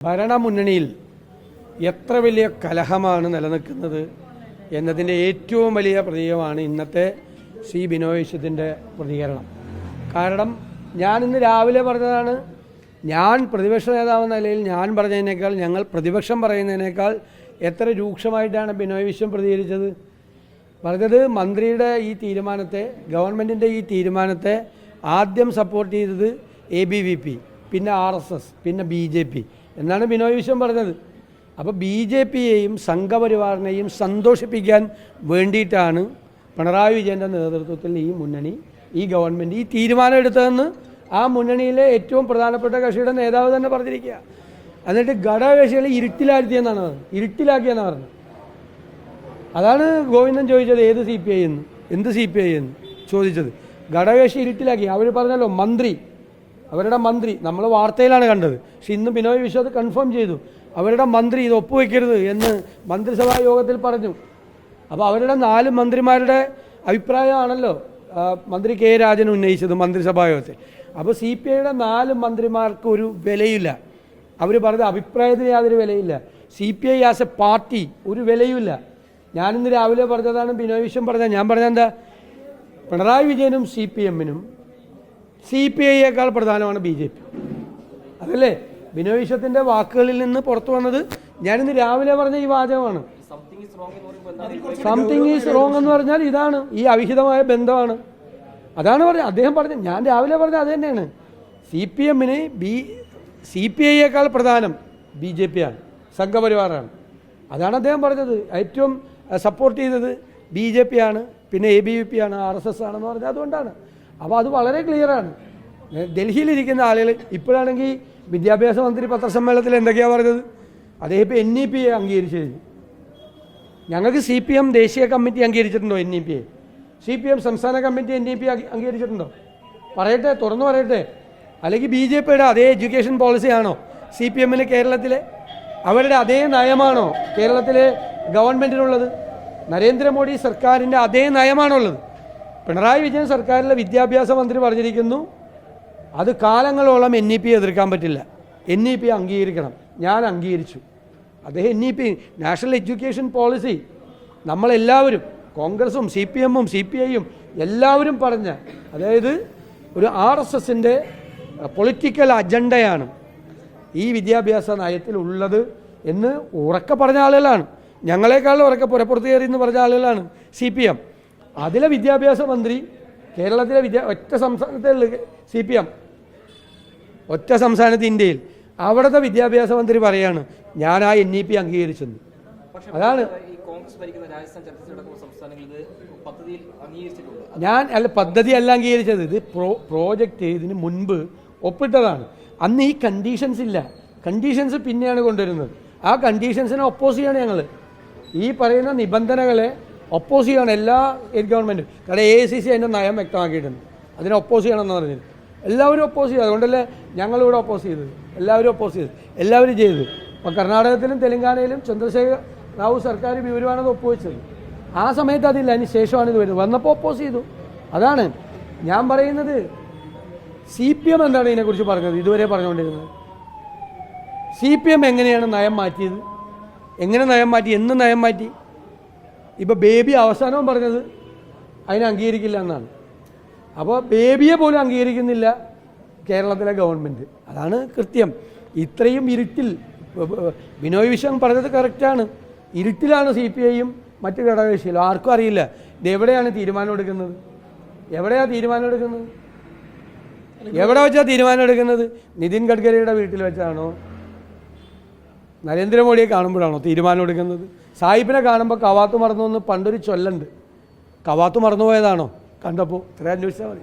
ഭരണമുന്നണിയിൽ എത്ര വലിയ കലഹമാണ് നിലനിൽക്കുന്നത് എന്നതിന്റെ ഏറ്റവും വലിയ പ്രതീകമാണ് ഇന്നത്തെ സി ബിനോയിഷത്തിന്റെ പ്രതികരണം. കാരണം ഞാൻ ഇന്ന് രാവിലെ പറഞ്ഞതാണ് ഞാൻ പ്രതിപക്ഷ നേതാവെന്ന നിലയിൽ ഞാൻ പറഞ്ഞതിനേക്കാൾ ഞങ്ങൾ പ്രതിപക്ഷം പറയുന്നതിനേക്കാൾ എത്ര രൂക്ഷമായിട്ടാണ് ബിനോയ് വിശ്വം പ്രതികരിച്ചത്? പറഞ്ഞത് മന്ത്രിയുടെ ഈ തീരുമാനത്തെ ഗവൺമെന്റിന്റെ ഈ തീരുമാനത്തെ ആദ്യം സപ്പോർട്ട് ചെയ്തത് എ ബി വി പി പിന്നെ ആർ എസ് എസ് പിന്നെ ബി ജെ പി എന്നാണ് ബിനോയ് വിശ്വം പറഞ്ഞത്. അപ്പോൾ ബി ജെ പിയെയും സംഘപരിവാറിനെയും സന്തോഷിപ്പിക്കാൻ വേണ്ടിയിട്ടാണ് പിണറായി വിജയന്റെ നേതൃത്വത്തിൽ ഈ മുന്നണി ഈ ഗവൺമെന്റ് ഈ തീരുമാനം എടുത്തതെന്ന് ആ മുന്നണിയിലെ ഏറ്റവും പ്രധാനപ്പെട്ട കക്ഷിയുടെ നേതാവ് തന്നെ പറഞ്ഞിരിക്കുക. എന്നിട്ട് ഘടകകക്ഷികളെ ഇരുട്ടിലാഴ്ത്തിയെന്നാണ് പറഞ്ഞത്. ഇരുട്ടിലാക്കിയെന്നാണ് പറഞ്ഞത്. അതാണ് ഗോവിന്ദൻ ചോദിച്ചത് ഏത് സി പി ഐ എന്ന്? എന്ത് സി പി ഐ എന്ന് ചോദിച്ചത്. ഘടകകക്ഷി ഇരുട്ടിലാക്കി. അവർ പറഞ്ഞല്ലോ മന്ത്രി അവരുടെ മന്ത്രി നമ്മൾ വാർത്തയിലാണ് കണ്ടത്. പക്ഷെ ഇന്ന് ബിനോയ് വിശ്വത് കൺഫേം ചെയ്തു. അവരുടെ മന്ത്രി ഇത് ഒപ്പുവെക്കരുത് എന്ന് മന്ത്രിസഭാ യോഗത്തിൽ പറഞ്ഞു. അപ്പോൾ അവരുടെ നാല് മന്ത്രിമാരുടെ അഭിപ്രായമാണല്ലോ മന്ത്രി കെ രാജൻ ഉന്നയിച്ചത് മന്ത്രിസഭാ യോഗത്തിൽ. അപ്പോൾ സി പി ഐയുടെ നാല് മന്ത്രിമാർക്ക് ഒരു വിലയില്ല. അവർ പറഞ്ഞ അഭിപ്രായത്തിന് യാതൊരു വിലയില്ല. C P I as a party ഒരു വിലയുമില്ല. ഞാനിന്ന് രാവിലെ പറഞ്ഞതാണ് ബിനോയ് വിശ്വം പറഞ്ഞത്. ഞാൻ പറഞ്ഞത് എന്താ? പിണറായി വിജയനും സി പി എമ്മിനും സി പി ഐയേക്കാൾ പ്രധാനമാണ് ബി ജെ പി. അതല്ലേ? ബിനോയ് വാക്കുകളിൽ നിന്ന് പുറത്തു വന്നത് ഞാനിന്ന് രാവിലെ പറഞ്ഞ ഈ വാചകമാണ്. സംതിങ് ഈസ് റോങ് എന്ന് പറഞ്ഞാൽ ഇതാണ്. ഈ അവിഹിതമായ ബന്ധമാണ്. അതാണ് പറഞ്ഞത് അദ്ദേഹം പറഞ്ഞത് ഞാൻ രാവിലെ പറഞ്ഞത് അത് തന്നെയാണ്. സി പി എമ്മിന് ബി സി പി ഐയേക്കാൾ പ്രധാനം ബി ജെ പി ആണ് സംഘപരിവാറാണ്. അതാണ് അദ്ദേഹം പറഞ്ഞത്. ഏറ്റവും സപ്പോർട്ട് ചെയ്തത് ബി ജെ പി ആണ് പിന്നെ എ ബി വി പി ആണ് ആർ എസ് എസ് ആണെന്ന് പറഞ്ഞത്. അതുകൊണ്ടാണ്. അപ്പോൾ അത് വളരെ ക്ലിയറാണ് ഡൽഹിയിലിരിക്കുന്ന ആളുകൾ ഇപ്പോഴാണെങ്കിൽ വിദ്യാഭ്യാസ മന്ത്രി പത്രസമ്മേളനത്തിൽ എന്തൊക്കെയാണ് പറഞ്ഞത്? അദ്ദേഹം ഇപ്പോൾ എൻ ഇ പി അംഗീകരിച്ചു കഴിഞ്ഞു ഞങ്ങൾക്ക് സി പി എം ദേശീയ committee അംഗീകരിച്ചിട്ടുണ്ടോ N E P A C P M സംസ്ഥാന കമ്മിറ്റി എൻ ഇ പി അംഗീകരിച്ചിട്ടുണ്ടോ? പറയട്ടെ തുറന്നു പറയട്ടെ. അല്ലെങ്കിൽ ബി ജെ പിയുടെ അതേ എഡ്യൂക്കേഷൻ പോളിസിയാണോ സി പി എമ്മിന് കേരളത്തിലെ? അവരുടെ അതേ നയമാണോ കേരളത്തിലെ ഗവൺമെന്റിനുള്ളത് നരേന്ദ്രമോദി സർക്കാരിന്റെ അതേ നയമാണുള്ളത് പിണറായി വിജയൻ സർക്കാരിലെ വിദ്യാഭ്യാസ മന്ത്രി പറഞ്ഞിരിക്കുന്നു അത് കാലങ്ങളോളം എൻ ഇ പി എതിർക്കാൻ പറ്റില്ല. എൻ ഇ പി അംഗീകരിക്കണം. ഞാൻ അംഗീകരിച്ചു. അദ്ദേഹം N E P national education policy നമ്മളെല്ലാവരും കോൺഗ്രസും സി പി എമ്മും സി പി ഐയും എല്ലാവരും പറഞ്ഞ അതായത് ഒരു ആർ എസ് എസിന്റെ പൊളിറ്റിക്കൽ അജണ്ടയാണ് ഈ വിദ്യാഭ്യാസ നയത്തിൽ ഉള്ളത് എന്ന് ഉറക്കെ പറഞ്ഞ ആളുകളാണ്. ഞങ്ങളെക്കാളും ഉറക്കെ പുറപ്പുറത്ത് കയറി എന്ന് പറഞ്ഞ ആളുകളാണ് സി പി എം അതിലെ വിദ്യാഭ്യാസ മന്ത്രി കേരളത്തിലെ വിദ്യാ ഒറ്റ സംസ്ഥാനത്തുള്ള സി പി എം. ഒറ്റ സംസ്ഥാനത്ത് ഇന്ത്യയിൽ. അവിടുത്തെ വിദ്യാഭ്യാസ മന്ത്രി പറയാണ് ഞാൻ ആ എൻ ഇ പി അംഗീകരിച്ചെന്ന് അതാണ് ഞാൻ അല്ല പദ്ധതി അല്ല അംഗീകരിച്ചത്. ഇത് പ്രോ പ്രോജക്റ്റ് ഇതിന് മുൻപ് ഒപ്പിട്ടതാണ്. അന്ന് ഈ കണ്ടീഷൻസ് ഇല്ല. കണ്ടീഷൻസ് പിന്നെയാണ് കൊണ്ടുവരുന്നത്. ആ കണ്ടീഷൻസിനെ ഒപ്പോസ് ചെയ്യാണ് ഞങ്ങൾ ഈ പറയുന്ന നിബന്ധനകളെ ഒപ്പോസ് ചെയ്യണം എല്ലാ സ്റ്റേറ്റ് ഗവൺമെന്റും കാരണം എ ഐ സി സി അതിന്റെ നയം വ്യക്തമാക്കിയിട്ടുണ്ട്. അതിനെ ഒപ്പോസ് ചെയ്യണമെന്ന് പറഞ്ഞത്. എല്ലാവരും ഒപ്പോസ് ചെയ്തു അതുകൊണ്ടല്ലേ ഞങ്ങളിവിടെ ഒപ്പോസ് ചെയ്തത്. എല്ലാവരും ഒപ്പോസ് ചെയ്തു എല്ലാവരും ചെയ്തത്. അപ്പോൾ കർണാടകത്തിലും തെലങ്കാനയിലും ചന്ദ്രശേഖർ റാവു സർക്കാർ വിവരമാണത് ഒപ്പുവെച്ചത്. ആ സമയത്ത് അതില്ല. അതിന് ശേഷമാണ് ഇത് വരുന്നത്. വന്നപ്പോൾ ഒപ്പോസ് ചെയ്തു. അതാണ് ഞാൻ പറയുന്നത്. സി പി എം എന്താണ് ഇതിനെക്കുറിച്ച് പറഞ്ഞത്? ഇതുവരെ പറഞ്ഞുകൊണ്ടിരുന്നത്. സി പി എം എങ്ങനെയാണ് നയം മാറ്റിയത്? എങ്ങനെ നയം മാറ്റി? എന്ന് നയം മാറ്റി? ഇപ്പോൾ ബേബി അവസാനവും പറഞ്ഞത് അതിനെ അംഗീകരിക്കില്ല എന്നാണ്. അപ്പോൾ ബേബിയെ പോലും അംഗീകരിക്കുന്നില്ല കേരളത്തിലെ ഗവൺമെന്റ് അതാണ് കൃത്യം. ഇത്രയും ഇരുട്ടിൽ വിനോയ് വിശ്വം പറഞ്ഞത് കറക്റ്റാണ് ഇരുട്ടിലാണ് സി പി ഐയും മറ്റു ഘടകകക്ഷികളും. ആർക്കും അറിയില്ല. ഇത് എവിടെയാണ് തീരുമാനം എടുക്കുന്നത്? എവിടെയാണ് തീരുമാനം എടുക്കുന്നത്? എവിടെ വെച്ചാണ് തീരുമാനം എടുക്കുന്നത്? നിതിൻ ഗഡ്കരിയുടെ വീട്ടിൽ വെച്ചാണോ? നരേന്ദ്രമോദിയെ കാണുമ്പോഴാണോ തീരുമാനം എടുക്കുന്നത്? സാഹിബിനെ കാണുമ്പോൾ കവാത്ത് മറന്നു എന്ന് പണ്ടൊരു ചൊല്ലുണ്ട്. കവാത്ത് മറന്നുപോയതാണോ? കണ്ടപ്പോൾ ഇത്ര അന്വേഷിച്ചാൽ മതി.